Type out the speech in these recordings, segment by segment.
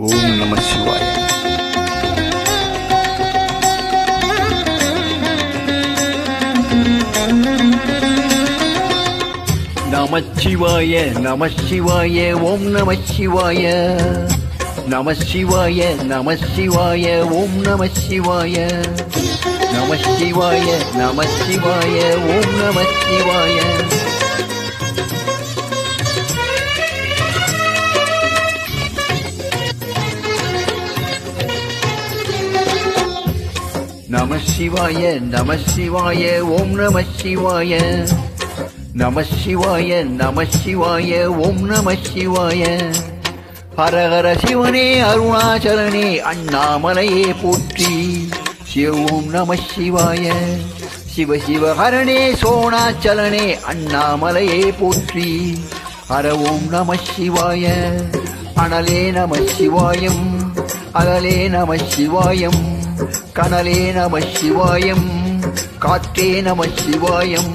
ஓம் நம சிவாய். நமச்சிவாய நமசிவாய ஓம் நமச்சிவாய நமசிவாய நமசிவாய ஓம் நமசிவாய நமசிவாய நமசிவாய ஓம் நமசிவாய நம சிவாய நம சிவாய ஓம் நம சிவாய. நம சிவாய நம சிவாய ஓம் நம சிவாய. ஹரஹர சிவனே அருணாச்சலனே அண்ணாமலையே போற்றி. சிவ ஓம் நம சிவாய. சிவ சிவ ஹரணே சோணாச்சலனே அண்ணாமலையே போற்றி. ஹர ஓம் நம சிவாய. அனலே நம சிவாயம் அகலே நம சிவாயம். கனலே நம சிவாயம் காற்றே நம சிவாயம்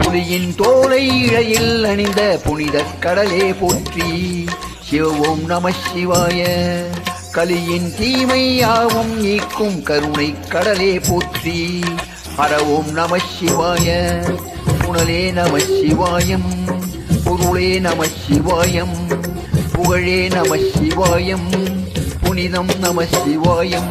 புலியின் தோலை இழையில் அணிந்த புனித கடலே போற்றி சிவோம் நம சிவாய கலியின் தீமை யாவும் நீக்கும் கருணை கடலே போற்றி அறவோம் நம சிவாய புனலே நம சிவாயம் பொருளே நம சிவாயம் புகழே நம சிவாயம் புனிதம் நம சிவாயம்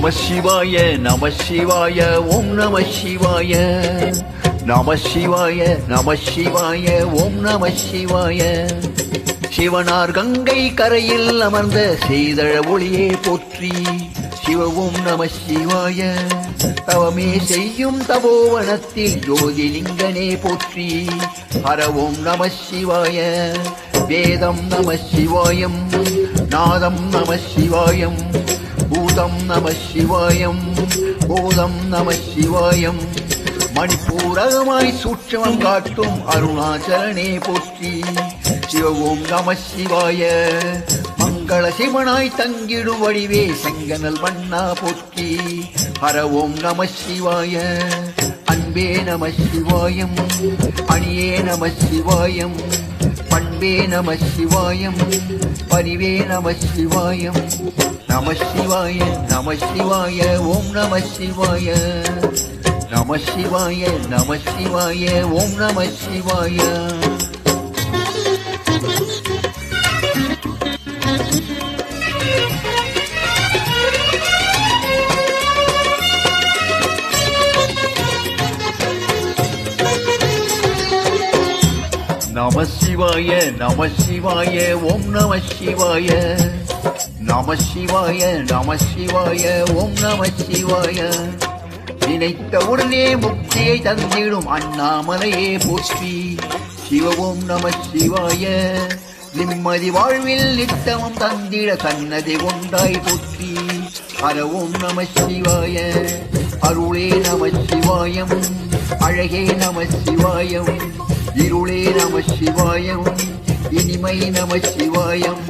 நம சிவாய நம சிவாய ஓம் நம சிவாய. நம சிவாய நம சிவாய ஓம் நம சிவாய. சிவனார் கங்கை கரையில் அமர்ந்த செய்தழ ஒளியே போற்றி சிவவும் நம சிவாய. தவமே செய்யும் தபோவனத்தில் ஜோதிலிங்கனே போற்றி ஹரவோம் நம சிவாய. வேதம் நம சிவாயம் நாதம் நம சிவாயம் பூதம் நம சிவாயம் பூதம் நம சிவாயம். மணிப்பூரகமாய் சூட்சமம் காட்டும் அருணாச்சலனே போற்றி. சிவவோம் நம சிவாய. மங்கள சிவனாய் தங்கிடும் வடிவே செங்கனல் மண்ணா போற்றி. ஹரவோம் நம சிவாய. அன்பே நம சிவாயம் அணியே நம சிவாயம். பரிவே நம சிவாயம் பரிவே நம சிவாயம் நம சிவாய நம சிவாய ஓம் நம சிவாய நம சிவாய நம சிவாய ஓம் நம சிவாய. நம சிவாய நம சிவாய ஓம் நம சிவாய நம சிவாய நம சிவாய ஓம் நம சிவாய நினைத்தவுடனே முக்தியை தந்திடும் அண்ணாமலையே போற்றி. சிவ ஓம் நம சிவாய நிம்மதி வாழ்வில் நித்தமும் தந்திட சன்னதி கொண்டாய் போற்றி. ஹர ஓம் நம சிவாய அருளே நம சிவாயம் அழகே நம சிவாயம் இருளே நம சிவாயம் இனிமை நம சிவாயம்.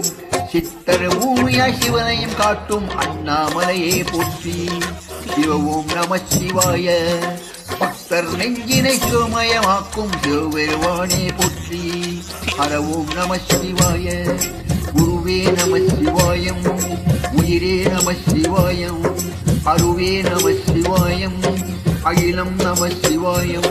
சித்தர் பூமியா சிவனையும் காட்டும் அண்ணாமலையே போற்றி. சிவவும் நம சிவாய பக்தர் நெஞ்சினை சிவமயமாக்கும் சிவபெருவானே போற்றி. அறவும் நம சிவாய குருவே நம சிவாயம் உயிரே நம சிவாயம் அருவே நம சிவாயம் அகிலம் நம சிவாயம்.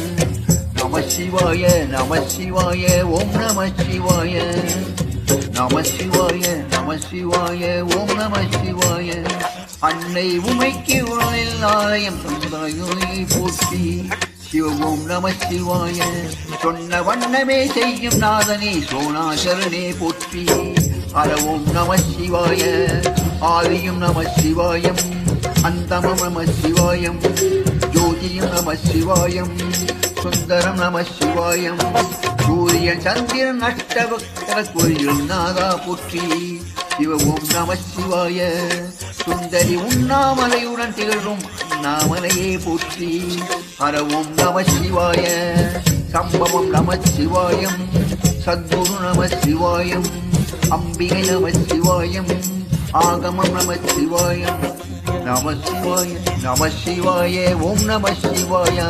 சிவாய நம சிவாய ஓம் நம சிவாய நம சிவாய நம சிவாய ஓம் நம சிவாய அன்னை உமைக்கு உணவில் நாளையம் சமுதாயை போற்றி சிவவோம் நம சிவாய சொன்ன வண்ணமே செய்யும் நாதனே சோனாசரனே போற்றி. அறவோம் நம சிவாய ஆதியும் நம சிவாயம் அந்தமம் நம சிவாயம் ஜோதியும் நம சிவாயம் சுந்தரம் நம சிவாயம். சூரிய சந்திரன் அஷ்டபக்தர கோயில் நாதா போற்றி. சிவ ஓம் நம சிவாய. சுந்தரி உண்ணாமலையுடன் திகழும் அண்ணாமலையே போற்றி. ஹர ஓம் நம சிவாய. சம்பவம் நம சிவாயம். சத்குரு நம சிவாயம். அம்பிகை நம சிவாயம். ஆகமம் நம சிவாயம். நம சிவாய நம சிவாய. ஓம் நம சிவாயா.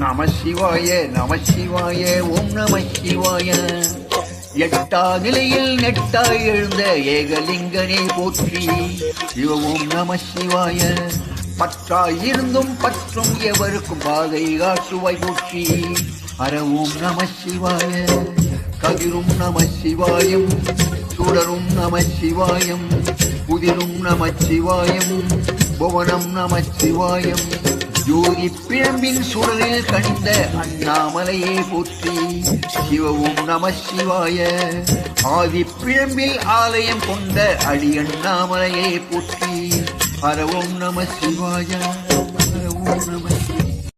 நம சிவாய நம சிவாய ஓம் நம சிவாய. எட்டா நிலையில் நெட்டாய் எழுந்த ஏகலிங்கனே போற்றி. சிவ ஓம் நம சிவாய பற்றாய் இருந்தும் பற்றும் எவருக்கும் பாதை காட்டுவாய் போற்றி. அர ஓம் நம சிவாய கதிரும் நம சிவாயம் சுடரும் நம சிவாயம் புதிரும் நம சிவாயம் புவனம் நம சிவாயம். ஜோதி பிழம்பின் சுடரில் கணிந்த அண்ணாமலையே போற்றி. சிவவும் நம சிவாய. ஆதி பிழம்பில் ஆலயம் கொண்ட அடி அண்ணாமலையே போற்றி. பரவும் நம சிவாய. பரவும் நம